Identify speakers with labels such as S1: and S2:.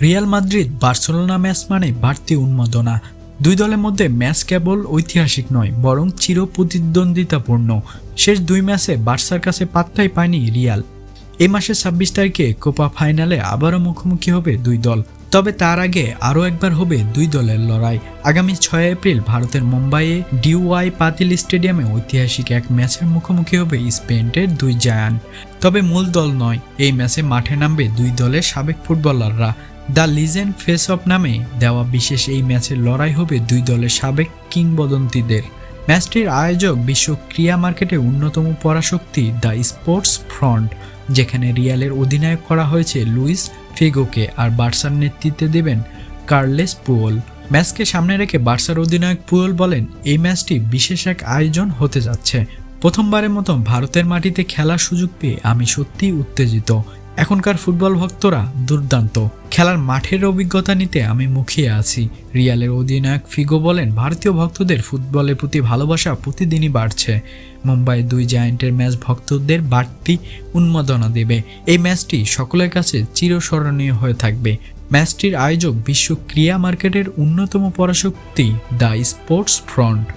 S1: Real Madrid Barcelona match মানে বাড়তি উন্মাদনা। দুই দলের মধ্যে ম্যাচ কেবল ঐতিহাসিক নয়, বরং চির প্রতিদ্বন্দ্বিতাপূর্ণ শেষ দুই ম্যাচে বার্সার কাছে পাত্তাই পায়নি রিয়াল। এই মাসের ছাব্বিশ তারিখে কোপা ফাইনালে আবারও মুখোমুখি হবে দুই দল। তবে তার আগে আরও একবার হবে দুই দলের লড়াই। আগামী ছয় এপ্রিল ভারতের মুম্বাইয়ে ডিওয়াই পাতিল স্টেডিয়ামে ঐতিহাসিক এক ম্যাচের মুখোমুখি হবে স্পেনের দুই জায়ান তবে মূল দল নয়, এই ম্যাচে মাঠে নামবে দুই দলের সাবেক ফুটবলাররা। দ্য লিজেন্ড ফেস অফ নামে দেওয়া বিশেষ এই ম্যাচের লড়াই হবে দুই দলের সাবেক কিংবদন্তিদের। ম্যাচটির আয়োজক বিশ্ব ক্রিয়া মার্কেটে অন্যতম পরাশক্তি দ্য স্পোর্টস ফ্রন্ট, যেখানে রিয়ালের অধিনায়ক করা হয়েছে লুইস ফিগোকে আর বার্সার নেতৃত্বে দেবেন কার্লেস পুয়োল। ম্যাচকে সামনে রেখে বার্সার অধিনায়ক পুয়োল বলেন, এই ম্যাচটি বিশেষ এক আয়োজন হতে যাচ্ছে। প্রথমবারের মতো ভারতের মাটিতে খেলার সুযোগ পেয়ে আমি সত্যিই উত্তেজিত। এখনকার ফুটবল ভক্তরা দুর্দান্ত। খেলার মাঠের অভিজ্ঞতা নিতে আমি মুখিয়ে আছি। রিয়ালের অধিনায়ক ফিগো বলেন, ভারতীয় ভক্তদের ফুটবলের প্রতি ভালোবাসা প্রতিদিনই বাড়ছে। মুম্বাই দুই জায়ান্টের ম্যাচ ভক্তদের বাড়তি উন্মাদনা দেবে। এই ম্যাচটি সকলের কাছে চিরস্মরণীয় হয়ে থাকবে। ম্যাচটির আয়োজক বিশ্ব ক্রীড়া মার্কেটের অন্যতম পরাশক্তি দ্য স্পোর্টস ফ্রন্ট।